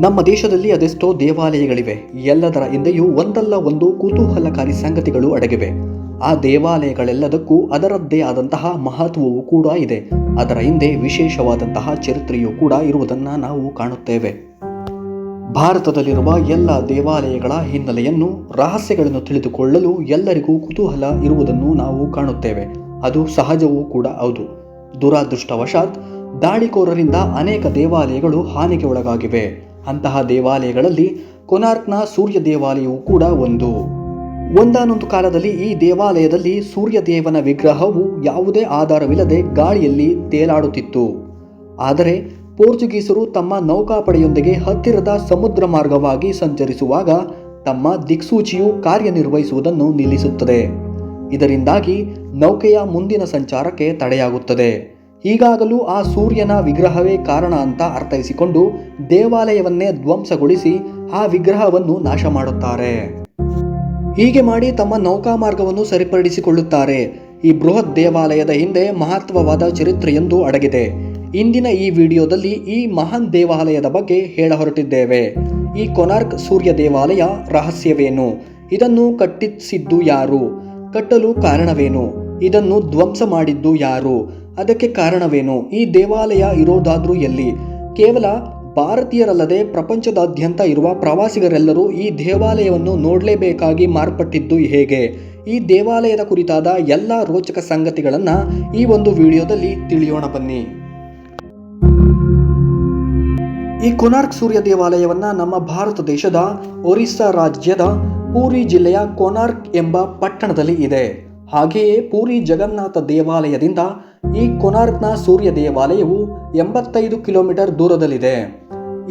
ನಮ್ಮ ದೇಶದಲ್ಲಿ ಅದೆಷ್ಟೋ ದೇವಾಲಯಗಳಿವೆ. ಎಲ್ಲದರ ಹಿಂದೆಯೂ ಒಂದಲ್ಲ ಒಂದು ಕುತೂಹಲಕಾರಿ ಸಂಗತಿಗಳು ಅಡಗಿವೆ. ಆ ದೇವಾಲಯಗಳೆಲ್ಲದಕ್ಕೂ ಅದರದ್ದೇ ಆದಂತಹ ಮಹತ್ವವೂ ಕೂಡ ಇದೆ. ಅದರ ಹಿಂದೆ ವಿಶೇಷವಾದಂತಹ ಚರಿತ್ರೆಯೂ ಕೂಡ ಇರುವುದನ್ನು ನಾವು ಕಾಣುತ್ತೇವೆ. ಭಾರತದಲ್ಲಿರುವ ಎಲ್ಲ ದೇವಾಲಯಗಳ ಹಿನ್ನೆಲೆಯನ್ನು, ರಹಸ್ಯಗಳನ್ನು ತಿಳಿದುಕೊಳ್ಳಲು ಎಲ್ಲರಿಗೂ ಕುತೂಹಲ ಇರುವುದನ್ನು ನಾವು ಕಾಣುತ್ತೇವೆ. ಅದು ಸಹಜವೂ ಕೂಡ ಹೌದು. ದುರಾದೃಷ್ಟವಶಾತ್, ದಾಳಿಕೋರರಿಂದ ಅನೇಕ ದೇವಾಲಯಗಳು ಹಾನಿಗೆ ಒಳಗಾಗಿವೆ. ಅಂತಹ ದೇವಾಲಯಗಳಲ್ಲಿ ಕೊನಾರ್ಕ್ನ ಸೂರ್ಯ ದೇವಾಲಯವೂ ಕೂಡ ಒಂದು. ಒಂದಾನೊಂದು ಕಾಲದಲ್ಲಿ ಈ ದೇವಾಲಯದಲ್ಲಿ ಸೂರ್ಯದೇವನ ವಿಗ್ರಹವು ಯಾವುದೇ ಆಧಾರವಿಲ್ಲದೆ ಗಾಳಿಯಲ್ಲಿ ತೇಲಾಡುತ್ತಿತ್ತು. ಆದರೆ ಪೋರ್ಚುಗೀಸರು ತಮ್ಮ ನೌಕಾಪಡೆಯೊಂದಿಗೆ ಹತ್ತಿರದ ಸಮುದ್ರ ಮಾರ್ಗವಾಗಿ ಸಂಚರಿಸುವಾಗ ತಮ್ಮ ದಿಕ್ಸೂಚಿಯು ಕಾರ್ಯನಿರ್ವಹಿಸುವುದನ್ನು ನಿಲ್ಲಿಸುತ್ತದೆ. ಇದರಿಂದಾಗಿ ನೌಕೆಯ ಮುಂದಿನ ಸಂಚಾರಕ್ಕೆ ತಡೆಯಾಗುತ್ತದೆ. ಹೀಗಾಗಲೂ ಆ ಸೂರ್ಯನ ವಿಗ್ರಹವೇ ಕಾರಣ ಅಂತ ಅರ್ಥೈಸಿಕೊಂಡು ದೇವಾಲಯವನ್ನೇ ಧ್ವಂಸಗೊಳಿಸಿ ಆ ವಿಗ್ರಹವನ್ನು ನಾಶ ಮಾಡುತ್ತಾರೆ. ಹೀಗೆ ಮಾಡಿ ತಮ್ಮ ನೌಕಾ ಮಾರ್ಗವನ್ನು ಸರಿಪಡಿಸಿಕೊಳ್ಳುತ್ತಾರೆ. ಈ ಬೃಹತ್ ದೇವಾಲಯದ ಹಿಂದೆ ಮಹತ್ವವಾದ ಚರಿತ್ರೆಯೊಂದು ಅಡಗಿದೆ. ಇಂದಿನ ಈ ವಿಡಿಯೋದಲ್ಲಿ ಈ ಮಹಾನ್ ದೇವಾಲಯದ ಬಗ್ಗೆ ಹೇಳ ಹೊರಟಿದ್ದೇವೆ. ಈ ಕೊನಾರ್ಕ್ ಸೂರ್ಯ ದೇವಾಲಯ ರಹಸ್ಯವೇನು? ಇದನ್ನು ಕಟ್ಟಿಸಿದ್ದು ಯಾರು? ಕಟ್ಟಲು ಕಾರಣವೇನು? ಇದನ್ನು ಧ್ವಂಸ ಮಾಡಿದ್ದು ಯಾರು? ಅದಕ್ಕೆ ಕಾರಣವೇನು? ಈ ದೇವಾಲಯ ಇರೋದಾದ್ರೂ ಎಲ್ಲಿ? ಕೇವಲ ಭಾರತೀಯರಲ್ಲದೆ ಪ್ರಪಂಚದಾದ್ಯಂತ ಇರುವ ಪ್ರವಾಸಿಗರೆಲ್ಲರೂ ಈ ದೇವಾಲಯವನ್ನು ನೋಡಲೇಬೇಕಾಗಿ ಮಾರ್ಪಟ್ಟಿದ್ದು ಹೇಗೆ? ಈ ದೇವಾಲಯದ ಕುರಿತಾದ ಎಲ್ಲ ರೋಚಕ ಸಂಗತಿಗಳನ್ನು ಈ ಒಂದು ವಿಡಿಯೋದಲ್ಲಿ ತಿಳಿಯೋಣ ಬನ್ನಿ. ಈ ಕೊನಾರ್ಕ್ ಸೂರ್ಯ ದೇವಾಲಯವನ್ನ ನಮ್ಮ ಭಾರತ ದೇಶದ ಒರಿಸ್ಸಾ ರಾಜ್ಯದ ಪೂರಿ ಜಿಲ್ಲೆಯ ಕೊನಾರ್ಕ್ ಎಂಬ ಪಟ್ಟಣದಲ್ಲಿ ಇದೆ. ಹಾಗೆಯೇ ಪೂರಿ ಜಗನ್ನಾಥ ದೇವಾಲಯದಿಂದ ಈ ಕೊನಾರ್ಕ್ನ ಸೂರ್ಯ ದೇವಾಲಯವು ಎಂಬತ್ತೈದು ಕಿಲೋಮೀಟರ್ ದೂರದಲ್ಲಿದೆ.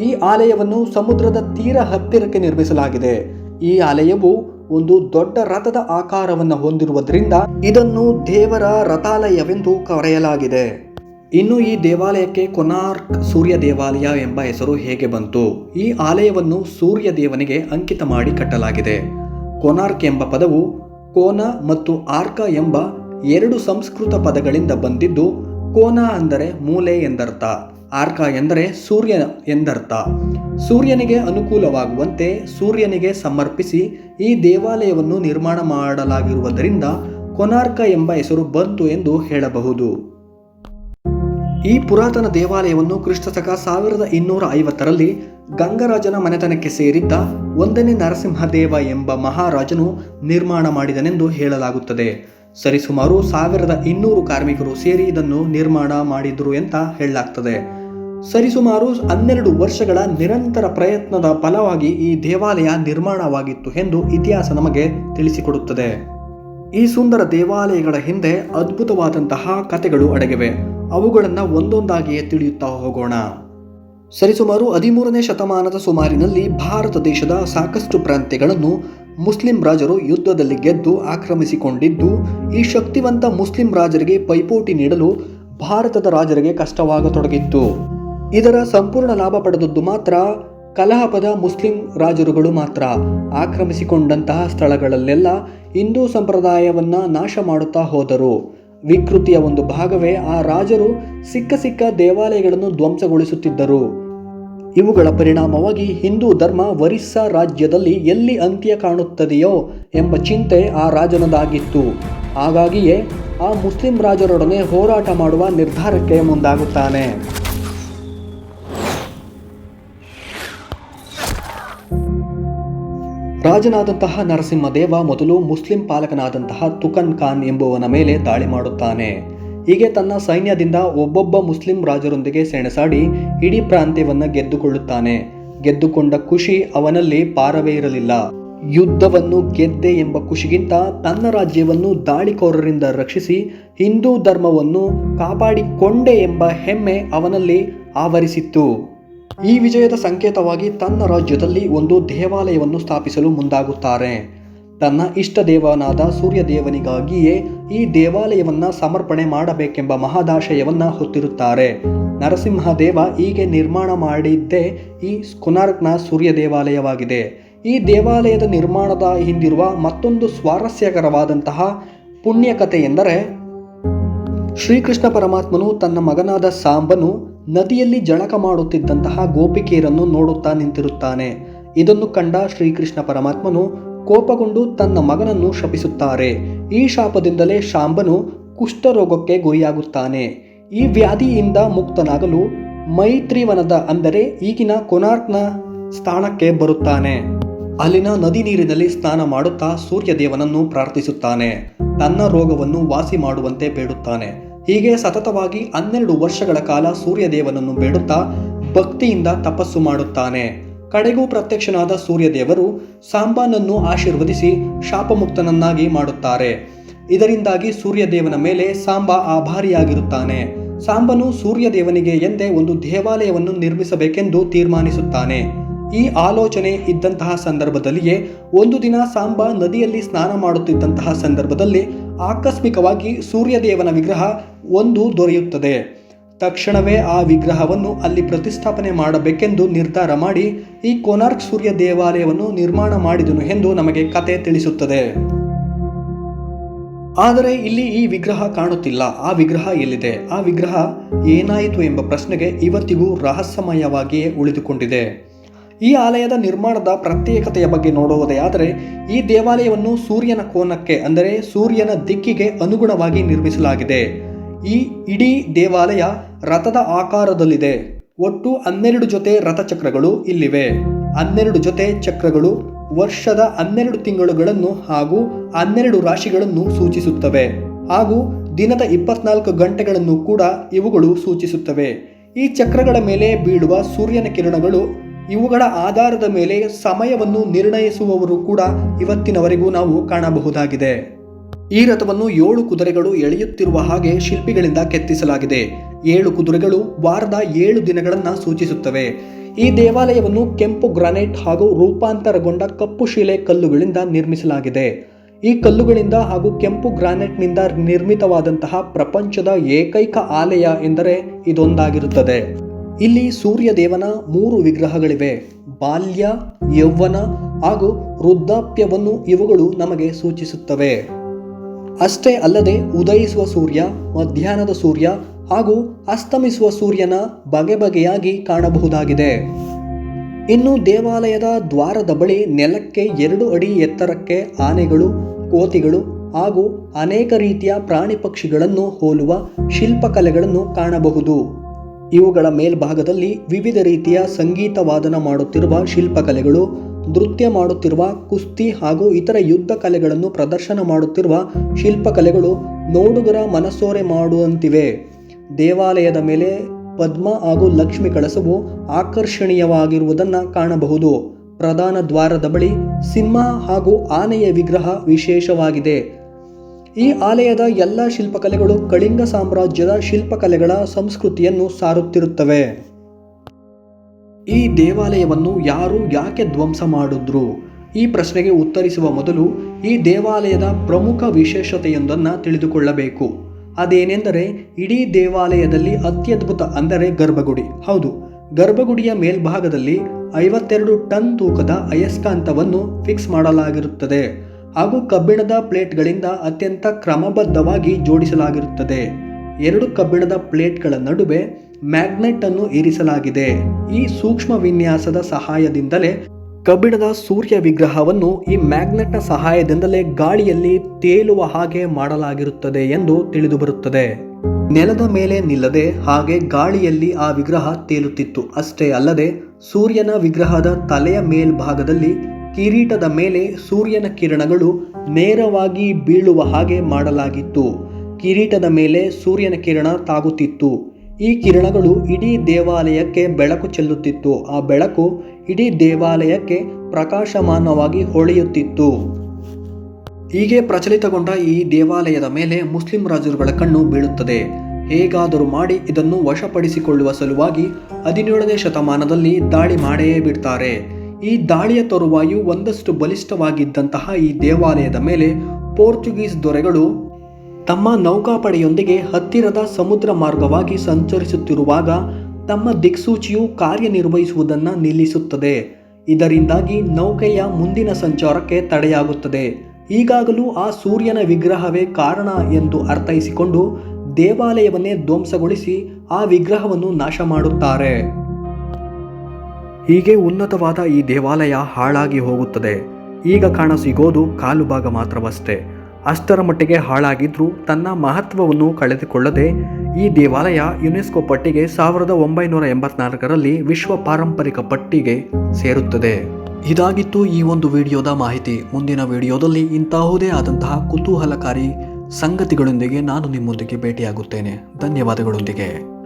ಈ ಆಲಯವನ್ನು ಸಮುದ್ರದ ತೀರ ಹತ್ತಿರಕ್ಕೆ ನಿರ್ಮಿಸಲಾಗಿದೆ. ಈ ಆಲಯವು ಒಂದು ದೊಡ್ಡ ರಥದ ಆಕಾರವನ್ನು ಹೊಂದಿರುವುದರಿಂದ ಇದನ್ನು ದೇವರ ರಥಾಲಯವೆಂದು ಕರೆಯಲಾಗಿದೆ. ಇನ್ನು ಈ ದೇವಾಲಯಕ್ಕೆ ಕೊನಾರ್ಕ್ ಸೂರ್ಯ ದೇವಾಲಯ ಎಂಬ ಹೆಸರು ಹೇಗೆ ಬಂತು? ಈ ಆಲಯವನ್ನು ಸೂರ್ಯ ದೇವನಿಗೆ ಅಂಕಿತ ಮಾಡಿ ಕಟ್ಟಲಾಗಿದೆ. ಕೊನಾರ್ಕ್ ಎಂಬ ಪದವು ಕೋನ ಮತ್ತು ಆರ್ಕ ಎಂಬ ಎರಡು ಸಂಸ್ಕೃತ ಪದಗಳಿಂದ ಬಂದಿದ್ದು ಕೋನ ಅಂದರೆ ಮೂಲೆ ಎಂದರ್ಥ, ಆರ್ಕ ಎಂದರೆ ಸೂರ್ಯ ಎಂದರ್ಥ. ಸೂರ್ಯನಿಗೆ ಅನುಕೂಲವಾಗುವಂತೆ ಸೂರ್ಯನಿಗೆ ಸಮರ್ಪಿಸಿ ಈ ದೇವಾಲಯವನ್ನು ನಿರ್ಮಾಣ ಮಾಡಲಾಗಿರುವುದರಿಂದ ಕೊನಾರ್ಕ ಎಂಬ ಹೆಸರು ಬಂತು ಎಂದು ಹೇಳಬಹುದು. ಈ ಪುರಾತನ ದೇವಾಲಯವನ್ನು ಕ್ರಿಸ್ತಶಕ ಸಾವಿರದ ಇನ್ನೂರ ಐವತ್ತರಲ್ಲಿ ಗಂಗರಾಜನ ಮನೆತನಕ್ಕೆ ಸೇರಿದ್ದ ಒಂದನೇ ನರಸಿಂಹದೇವ ಎಂಬ ಮಹಾರಾಜನು ನಿರ್ಮಾಣ ಮಾಡಿದನೆಂದು ಹೇಳಲಾಗುತ್ತದೆ. ಸರಿಸುಮಾರು ಸಾವಿರದ ಇನ್ನೂರು ಕಾರ್ಮಿಕರು ಸೇರಿ ಇದನ್ನು ನಿರ್ಮಾಣ ಮಾಡಿದ್ರು ಅಂತ ಹೇಳಲಾಗ್ತದೆ. ಸರಿಸುಮಾರು ಹನ್ನೆರಡು ವರ್ಷಗಳ ನಿರಂತರ ಪ್ರಯತ್ನದ ಫಲವಾಗಿ ಈ ದೇವಾಲಯ ನಿರ್ಮಾಣವಾಗಿತ್ತು ಎಂದು ಇತಿಹಾಸ ನಮಗೆ ತಿಳಿಸಿಕೊಡುತ್ತದೆ. ಈ ಸುಂದರ ದೇವಾಲಯಗಳ ಹಿಂದೆ ಅದ್ಭುತವಾದಂತಹ ಕಥೆಗಳು ಅಡಗಿವೆ. ಅವುಗಳನ್ನು ಒಂದೊಂದಾಗಿಯೇ ತಿಳಿಯುತ್ತಾ ಹೋಗೋಣ. ಸರಿಸುಮಾರು ಹದಿಮೂರನೇ ಶತಮಾನದ ಸುಮಾರಿನಲ್ಲಿ ಭಾರತ ದೇಶದ ಸಾಕಷ್ಟು ಪ್ರಾಂತ್ಯಗಳನ್ನು ಮುಸ್ಲಿಂ ರಾಜರು ಯುದ್ಧದಲ್ಲಿ ಗೆದ್ದು ಆಕ್ರಮಿಸಿಕೊಂಡಿದ್ದು, ಈ ಶಕ್ತಿವಂತ ಮುಸ್ಲಿಂ ರಾಜರಿಗೆ ಪೈಪೋಟಿ ನೀಡಲು ಭಾರತದ ರಾಜರಿಗೆ ಕಷ್ಟವಾಗತೊಡಗಿತ್ತು. ಇದರ ಸಂಪೂರ್ಣ ಲಾಭ ಪಡೆದದ್ದು ಮಾತ್ರ ಕಲಹಪದ ಮುಸ್ಲಿಂ ರಾಜರುಗಳು ಮಾತ್ರ. ಆಕ್ರಮಿಸಿಕೊಂಡಂತಹ ಸ್ಥಳಗಳಲ್ಲೆಲ್ಲ ಹಿಂದೂ ಸಂಪ್ರದಾಯವನ್ನ ನಾಶ ಮಾಡುತ್ತಾ ಹೋದರು. ವಿಕೃತಿಯ ಒಂದು ಭಾಗವೇ ಆ ರಾಜರು ಸಿಕ್ಕ ಸಿಕ್ಕ ದೇವಾಲಯಗಳನ್ನು ಧ್ವಂಸಗೊಳಿಸುತ್ತಿದ್ದರು. ಇವುಗಳ ಪರಿಣಾಮವಾಗಿ ಹಿಂದೂ ಧರ್ಮ ಒರಿಸ್ಸಾ ರಾಜ್ಯದಲ್ಲಿ ಎಲ್ಲಿ ಅಂತ್ಯ ಕಾಣುತ್ತದೆಯೋ ಎಂಬ ಚಿಂತೆ ಆ ರಾಜನದಾಗಿತ್ತು. ಹಾಗಾಗಿಯೇ ಆ ಮುಸ್ಲಿಂ ರಾಜರೊಡನೆ ಹೋರಾಟ ಮಾಡುವ ನಿರ್ಧಾರಕ್ಕೆ ಮುಂದಾಗುತ್ತಾನೆ. ರಾಜನಾದಂತಹ ನರಸಿಂಹದೇವ ಮೊದಲು ಮುಸ್ಲಿಂ ಪಾಲಕನಾದಂತಹ ತುಕನ್ ಖಾನ್ ಎಂಬುವನ ಮೇಲೆ ದಾಳಿ ಮಾಡುತ್ತಾನೆ. ಹೀಗೆ ತನ್ನ ಸೈನ್ಯದಿಂದ ಒಬ್ಬೊಬ್ಬ ಮುಸ್ಲಿಂ ರಾಜರೊಂದಿಗೆ ಸೆಣಸಾಡಿ ಇಡೀ ಪ್ರಾಂತ್ಯವನ್ನು ಗೆದ್ದುಕೊಳ್ಳುತ್ತಾನೆ. ಗೆದ್ದುಕೊಂಡ ಖುಷಿ ಅವನಲ್ಲಿ ಪಾರವೇ ಇರಲಿಲ್ಲ. ಯುದ್ಧವನ್ನು ಗೆದ್ದೆ ಎಂಬ ಖುಷಿಗಿಂತ ತನ್ನ ರಾಜ್ಯವನ್ನು ದಾಳಿಕೋರರಿಂದ ರಕ್ಷಿಸಿ ಹಿಂದೂ ಧರ್ಮವನ್ನು ಕಾಪಾಡಿಕೊಂಡೆ ಎಂಬ ಹೆಮ್ಮೆ ಅವನಲ್ಲಿ ಆವರಿಸಿತ್ತು. ಈ ವಿಜಯದ ಸಂಕೇತವಾಗಿ ತನ್ನ ರಾಜ್ಯದಲ್ಲಿ ಒಂದು ದೇವಾಲಯವನ್ನು ಸ್ಥಾಪಿಸಲು ಮುಂದಾಗುತ್ತಾರೆ. ತನ್ನ ಇಷ್ಟ ದೇವನಾದ ಸೂರ್ಯ ಈ ದೇವಾಲಯವನ್ನ ಸಮರ್ಪಣೆ ಮಾಡಬೇಕೆಂಬ ಮಹಾದಾಶಯವನ್ನ ಹೊತ್ತಿರುತ್ತಾರೆ. ನರಸಿಂಹದೇವ ಹೀಗೆ ನಿರ್ಮಾಣ ಮಾಡಿದ್ದೇ ಈ ಕುನಾರ್ಕ್ನ ಸೂರ್ಯ ದೇವಾಲಯವಾಗಿದೆ. ಈ ದೇವಾಲಯದ ನಿರ್ಮಾಣದ ಹಿಂದಿರುವ ಮತ್ತೊಂದು ಸ್ವಾರಸ್ಯಕರವಾದಂತಹ ಪುಣ್ಯಕಥೆ ಎಂದರೆ, ಶ್ರೀಕೃಷ್ಣ ಪರಮಾತ್ಮನು ತನ್ನ ಮಗನಾದ ಸಾಂಬನು ನದಿಯಲ್ಲಿ ಜಳಕ ಮಾಡುತ್ತಿದ್ದಂತಹ ಗೋಪಿಕೆಯರನ್ನು ನೋಡುತ್ತಾ ನಿಂತಿರುತ್ತಾನೆ. ಇದನ್ನು ಕಂಡ ಶ್ರೀಕೃಷ್ಣ ಪರಮಾತ್ಮನು ಕೋಪಗೊಂಡು ತನ್ನ ಮಗನನ್ನು ಶಪಿಸುತ್ತಾರೆ. ಈ ಶಾಪದಿಂದಲೇ ಶಾಂಬನು ಕುಷ್ಠರೋಗಕ್ಕೆ ಗುರಿಯಾಗುತ್ತಾನೆ. ಈ ವ್ಯಾಧಿಯಿಂದ ಮುಕ್ತನಾಗಲು ಮೈತ್ರಿವನದ ಅಂದರೆ ಈಗಿನ ಕೊನಾರ್ಕ್ನ ಸ್ಥಾನಕ್ಕೆ ಬರುತ್ತಾನೆ. ಅಲ್ಲಿನ ನದಿ ನೀರಿನಲ್ಲಿ ಸ್ನಾನ ಮಾಡುತ್ತಾ ಸೂರ್ಯದೇವನನ್ನು ಪ್ರಾರ್ಥಿಸುತ್ತಾನೆ. ತನ್ನ ರೋಗವನ್ನು ವಾಸಿ ಮಾಡುವಂತೆ ಬೇಡುತ್ತಾನೆ. ಹೀಗೆ ಸತತವಾಗಿ ಹನ್ನೆರಡು ವರ್ಷಗಳ ಕಾಲ ಸೂರ್ಯದೇವನನ್ನು ಬೇಡುತ್ತಾ ಭಕ್ತಿಯಿಂದ ತಪಸ್ಸು ಮಾಡುತ್ತಾನೆ. ಕಡೆಗೂ ಪ್ರತ್ಯಕ್ಷನಾದ ಸೂರ್ಯದೇವರು ಸಾಂಬಾನನ್ನು ಆಶೀರ್ವದಿಸಿ ಶಾಪಮುಕ್ತನನ್ನಾಗಿ ಮಾಡುತ್ತಾರೆ. ಇದರಿಂದಾಗಿ ಸೂರ್ಯದೇವನ ಮೇಲೆ ಸಾಂಬ ಆಭಾರಿಯಾಗಿರುತ್ತಾನೆ. ಸಾಂಬನು ಸೂರ್ಯದೇವನಿಗೆ ಎಂದೇ ಒಂದು ದೇವಾಲಯವನ್ನು ನಿರ್ಮಿಸಬೇಕೆಂದು ತೀರ್ಮಾನಿಸುತ್ತಾನೆ. ಈ ಆಲೋಚನೆ ಇದ್ದಂತಹ ಸಂದರ್ಭದಲ್ಲಿಯೇ ಒಂದು ದಿನ ಸಾಂಬ ನದಿಯಲ್ಲಿ ಸ್ನಾನ ಮಾಡುತ್ತಿದ್ದಂತಹ ಸಂದರ್ಭದಲ್ಲಿ ಆಕಸ್ಮಿಕವಾಗಿ ಸೂರ್ಯದೇವನ ವಿಗ್ರಹ ಒಂದು ದೊರೆಯುತ್ತದೆ. ತಕ್ಷಣವೇ ಆ ವಿಗ್ರಹವನ್ನು ಅಲ್ಲಿ ಪ್ರತಿಷ್ಠಾಪನೆ ಮಾಡಬೇಕೆಂದು ನಿರ್ಧಾರ ಮಾಡಿ ಈ ಕೊನಾರ್ಕ್ ಸೂರ್ಯ ದೇವಾಲಯವನ್ನು ನಿರ್ಮಾಣ ಮಾಡಿದನು ಎಂದು ನಮಗೆ ಕತೆ ತಿಳಿಸುತ್ತದೆ. ಆದರೆ ಇಲ್ಲಿ ಈ ವಿಗ್ರಹ ಕಾಣುತ್ತಿಲ್ಲ. ಆ ವಿಗ್ರಹ ಎಲ್ಲಿದೆ? ಆ ವಿಗ್ರಹ ಏನಾಯಿತು ಎಂಬ ಪ್ರಶ್ನೆಗೆ ಇವತ್ತಿಗೂ ರಹಸ್ಯಮಯವಾಗಿಯೇ ಉಳಿದುಕೊಂಡಿದೆ. ಈ ಆಲಯದ ನಿರ್ಮಾಣದ ಪ್ರತ್ಯೇಕತೆಯ ಬಗ್ಗೆ ನೋಡುವುದೇ ಆದರೆ, ಈ ದೇವಾಲಯವನ್ನು ಸೂರ್ಯನ ಕೋನಕ್ಕೆ, ಅಂದರೆ ಸೂರ್ಯನ ದಿಕ್ಕಿಗೆ ಅನುಗುಣವಾಗಿ ನಿರ್ಮಿಸಲಾಗಿದೆ. ಈ ಇಡೀ ದೇವಾಲಯ ರಥದ ಆಕಾರದಲ್ಲಿದೆ. ಒಟ್ಟು ಹನ್ನೆರಡು ಜೊತೆ ರಥಚಕ್ರಗಳು ಇಲ್ಲಿವೆ. ಹನ್ನೆರಡು ಜೊತೆ ಚಕ್ರಗಳು ವರ್ಷದ ಹನ್ನೆರಡು ತಿಂಗಳುಗಳನ್ನು ಹಾಗೂ ಹನ್ನೆರಡು ರಾಶಿಗಳನ್ನು ಸೂಚಿಸುತ್ತವೆ. ಹಾಗೂ ದಿನದ ಇಪ್ಪತ್ನಾಲ್ಕು ಗಂಟೆಗಳನ್ನು ಕೂಡ ಇವುಗಳು ಸೂಚಿಸುತ್ತವೆ. ಈ ಚಕ್ರಗಳ ಮೇಲೆ ಬೀಳುವ ಸೂರ್ಯನ ಕಿರಣಗಳು ಇವುಗಳ ಆಧಾರದ ಮೇಲೆ ಸಮಯವನ್ನು ನಿರ್ಣಯಿಸುವವರು ಕೂಡ ಇವತ್ತಿನವರೆಗೂ ನಾವು ಕಾಣಬಹುದಾಗಿದೆ. ಈ ರಥವನ್ನು ಏಳು ಕುದುರೆಗಳು ಎಳೆಯುತ್ತಿರುವ ಹಾಗೆ ಶಿಲ್ಪಿಗಳಿಂದ ಕೆತ್ತಿಸಲಾಗಿದೆ. ಏಳು ಕುದುರೆಗಳು ವಾರದ ಏಳು ದಿನಗಳನ್ನು ಸೂಚಿಸುತ್ತವೆ. ಈ ದೇವಾಲಯವನ್ನು ಕೆಂಪು ಗ್ರಾನೈಟ್ ಹಾಗೂ ರೂಪಾಂತರಗೊಂಡ ಕಪ್ಪು ಶಿಲೆ ಕಲ್ಲುಗಳಿಂದ ನಿರ್ಮಿಸಲಾಗಿದೆ. ಈ ಕಲ್ಲುಗಳಿಂದ ಹಾಗೂ ಕೆಂಪು ಗ್ರಾನೈಟ್ನಿಂದ ನಿರ್ಮಿತವಾದಂತಹ ಪ್ರಪಂಚದ ಏಕೈಕ ಆಲಯ ಎಂದರೆ ಇದೊಂದಾಗಿರುತ್ತದೆ. ಇಲ್ಲಿ ಸೂರ್ಯದೇವನ ಮೂರು ವಿಗ್ರಹಗಳಿವೆ. ಬಾಲ್ಯ ಯೌವನ ಹಾಗೂ ವೃದ್ಧಾಪ್ಯವನ್ನು ಇವುಗಳು ನಮಗೆ ಸೂಚಿಸುತ್ತವೆ. ಅಷ್ಟೇ ಅಲ್ಲದೆ ಉದಯಿಸುವ ಸೂರ್ಯ, ಮಧ್ಯಾಹ್ನದ ಸೂರ್ಯ ಹಾಗೂ ಅಸ್ತಮಿಸುವ ಸೂರ್ಯನ ಬಗೆ ಬಗೆಯಾಗಿ ಕಾಣಬಹುದಾಗಿದೆ. ಇನ್ನು ದೇವಾಲಯದ ದ್ವಾರದ ಬಳಿ ನೆಲಕ್ಕೆ ಎರಡು ಅಡಿ ಎತ್ತರಕ್ಕೆ ಆನೆಗಳು, ಕೋತಿಗಳು ಹಾಗೂ ಅನೇಕ ರೀತಿಯ ಪ್ರಾಣಿ ಪಕ್ಷಿಗಳನ್ನು ಹೋಲುವ ಶಿಲ್ಪಕಲೆಗಳನ್ನು ಕಾಣಬಹುದು. ಇವುಗಳ ಮೇಲ್ಭಾಗದಲ್ಲಿ ವಿವಿಧ ರೀತಿಯ ಸಂಗೀತ ವಾದನ ಮಾಡುತ್ತಿರುವ ಶಿಲ್ಪಕಲೆಗಳು, ನೃತ್ಯ ಮಾಡುತ್ತಿರುವ ಕುಸ್ತಿ ಹಾಗೂ ಇತರ ಯುದ್ಧ ಕಲೆಗಳನ್ನು ಪ್ರದರ್ಶನ ಮಾಡುತ್ತಿರುವ ಶಿಲ್ಪಕಲೆಗಳು ನೋಡುಗರ ಮನಸೋರೆ ಮಾಡುವಂತಿವೆ. ದೇವಾಲಯದ ಮೇಲೆ ಪದ್ಮ ಹಾಗೂ ಲಕ್ಷ್ಮಿ ಕಳಸವು ಆಕರ್ಷಣೀಯವಾಗಿರುವುದನ್ನು ಕಾಣಬಹುದು. ಪ್ರಧಾನ ದ್ವಾರದ ಬಳಿ ಸಿಂಹ ಹಾಗೂ ಆನೆಯ ವಿಗ್ರಹ ವಿಶೇಷವಾಗಿದೆ. ಈ ಆಲಯದ ಎಲ್ಲ ಶಿಲ್ಪಕಲೆಗಳು ಕಳಿಂಗ ಸಾಮ್ರಾಜ್ಯದ ಶಿಲ್ಪಕಲೆಗಳ ಸಂಸ್ಕೃತಿಯನ್ನು ಸಾರುತ್ತಿರುತ್ತವೆ. ಈ ದೇವಾಲಯವನ್ನು ಯಾರು ಯಾಕೆ ಧ್ವಂಸ ಮಾಡಿದ್ರು? ಈ ಪ್ರಶ್ನೆಗೆ ಉತ್ತರಿಸುವ ಮೊದಲು ಈ ದೇವಾಲಯದ ಪ್ರಮುಖ ವಿಶೇಷತೆಯೊಂದನ್ನು ತಿಳಿದುಕೊಳ್ಳಬೇಕು. ಅದೇನೆಂದರೆ, ಇಡೀ ದೇವಾಲಯದಲ್ಲಿ ಅತ್ಯದ್ಭುತ, ಅಂದರೆ ಗರ್ಭಗುಡಿ. ಹೌದು, ಗರ್ಭಗುಡಿಯ ಮೇಲ್ಭಾಗದಲ್ಲಿ ಐವತ್ತೆರಡು ಟನ್ ತೂಕದ ಅಯಸ್ಕಾಂತವನ್ನು ಫಿಕ್ಸ್ ಮಾಡಲಾಗಿರುತ್ತದೆ ಹಾಗೂ ಕಬ್ಬಿಣದ ಪ್ಲೇಟ್ಗಳಿಂದ ಅತ್ಯಂತ ಕ್ರಮಬದ್ಧವಾಗಿ ಜೋಡಿಸಲಾಗಿರುತ್ತದೆ. ಎರಡು ಕಬ್ಬಿಣದ ಪ್ಲೇಟ್ಗಳ ನಡುವೆ ಮ್ಯಾಗ್ನೆಟ್ ಅನ್ನು ಇರಿಸಲಾಗಿದೆ ಈ ಸೂಕ್ಷ್ಮ ವಿನ್ಯಾಸದ ಸಹಾಯದಿಂದಲೇ ಕಬ್ಬಿಣದ ಸೂರ್ಯ ವಿಗ್ರಹವನ್ನು ಈ ಮ್ಯಾಗ್ನೆಟ್ನ ಸಹಾಯದಿಂದಲೇ ಗಾಳಿಯಲ್ಲಿ ತೇಲುವ ಹಾಗೆ ಮಾಡಲಾಗಿರುತ್ತದೆ ಎಂದು ತಿಳಿದುಬರುತ್ತದೆ. ನೆಲದ ಮೇಲೆ ನಿಲ್ಲದೆ ಹಾಗೆ ಗಾಳಿಯಲ್ಲಿ ಆ ವಿಗ್ರಹ ತೇಲುತ್ತಿತ್ತು. ಅಷ್ಟೇ ಅಲ್ಲದೆ ಸೂರ್ಯನ ವಿಗ್ರಹದ ತಲೆಯ ಮೇಲ್ಭಾಗದಲ್ಲಿ ಕಿರೀಟದ ಮೇಲೆ ಸೂರ್ಯನ ಕಿರಣಗಳು ನೇರವಾಗಿ ಬೀಳುವ ಹಾಗೆ ಮಾಡಲಾಗಿತ್ತು. ಕಿರೀಟದ ಮೇಲೆ ಸೂರ್ಯನ ಕಿರಣ ತಾಗುತ್ತಿತ್ತು. ಈ ಕಿರಣಗಳು ಇಡೀ ದೇವಾಲಯಕ್ಕೆ ಬೆಳಕು ಚೆಲ್ಲುತ್ತಿತ್ತು. ಆ ಬೆಳಕು ಇಡೀ ದೇವಾಲಯಕ್ಕೆ ಪ್ರಕಾಶಮಾನವಾಗಿ ಹೊಳೆಯುತ್ತಿತ್ತು. ಹೀಗೆ ಪ್ರಚಲಿತಗೊಂಡ ಈ ದೇವಾಲಯದ ಮೇಲೆ ಮುಸ್ಲಿಂ ರಾಜರುಗಳ ಕಣ್ಣು ಬೀಳುತ್ತದೆ. ಹೇಗಾದರೂ ಮಾಡಿ ಇದನ್ನು ವಶಪಡಿಸಿಕೊಳ್ಳುವ ಸಲುವಾಗಿ ಹದಿನೇಳನೇ ಶತಮಾನದಲ್ಲಿ ದಾಳಿ ಮಾಡೇ ಬಿಡ್ತಾರೆ. ಈ ದಾಳಿಯ ತರುವಾಯು ಒಂದಷ್ಟು ಬಲಿಷ್ಠವಾಗಿದ್ದಂತಹ ಈ ದೇವಾಲಯದ ಮೇಲೆ ಪೋರ್ಚುಗೀಸ್ ದೊರೆಗಳು ತಮ್ಮ ನೌಕಾಪಡೆಯೊಂದಿಗೆ ಹತ್ತಿರದ ಸಮುದ್ರ ಮಾರ್ಗವಾಗಿ ಸಂಚರಿಸುತ್ತಿರುವಾಗ ತಮ್ಮ ದಿಕ್ಸೂಚಿಯು ಕಾರ್ಯನಿರ್ವಹಿಸುವುದನ್ನು ನಿಲ್ಲಿಸುತ್ತದೆ. ಇದರಿಂದಾಗಿ ನೌಕೆಯ ಮುಂದಿನ ಸಂಚಾರಕ್ಕೆ ತಡೆಯಾಗುತ್ತದೆ. ಈಗಾಗಲೂ ಆ ಸೂರ್ಯನ ವಿಗ್ರಹವೇ ಕಾರಣ ಎಂದು ಅರ್ಥೈಸಿಕೊಂಡು ದೇವಾಲಯವನ್ನೇ ಧ್ವಂಸಗೊಳಿಸಿ ಆ ವಿಗ್ರಹವನ್ನು ನಾಶ ಮಾಡುತ್ತಾರೆ. ಹೀಗೆ ಉನ್ನತವಾದ ಈ ದೇವಾಲಯ ಹಾಳಾಗಿ ಹೋಗುತ್ತದೆ. ಈಗ ಕಾಣಸಿಗೋದು ಕಾಲು ಭಾಗ ಮಾತ್ರವಷ್ಟೇ. ಅಷ್ಟರ ಮಟ್ಟಿಗೆ ಹಾಳಾಗಿದ್ರೂ ತನ್ನ ಮಹತ್ವವನ್ನು ಕಳೆದುಕೊಳ್ಳದೆ ಈ ದೇವಾಲಯ ಯುನೆಸ್ಕೋ ಪಟ್ಟಿಗೆ ಸಾವಿರದ ಒಂಬೈನೂರ ಎಂಬತ್ನಾಲ್ಕರಲ್ಲಿ ವಿಶ್ವ ಪಾರಂಪರಿಕ ಪಟ್ಟಿಗೆ ಸೇರುತ್ತದೆ. ಇದಾಗಿತ್ತು ಈ ಒಂದು ವಿಡಿಯೋದ ಮಾಹಿತಿ. ಮುಂದಿನ ವಿಡಿಯೋದಲ್ಲಿ ಇಂತಹುದೇ ಆದಂತಹ ಕುತೂಹಲಕಾರಿ ಸಂಗತಿಗಳೊಂದಿಗೆ ನಾನು ನಿಮ್ಮೊಂದಿಗೆ ಭೇಟಿಯಾಗುತ್ತೇನೆ. ಧನ್ಯವಾದಗಳೊಂದಿಗೆ.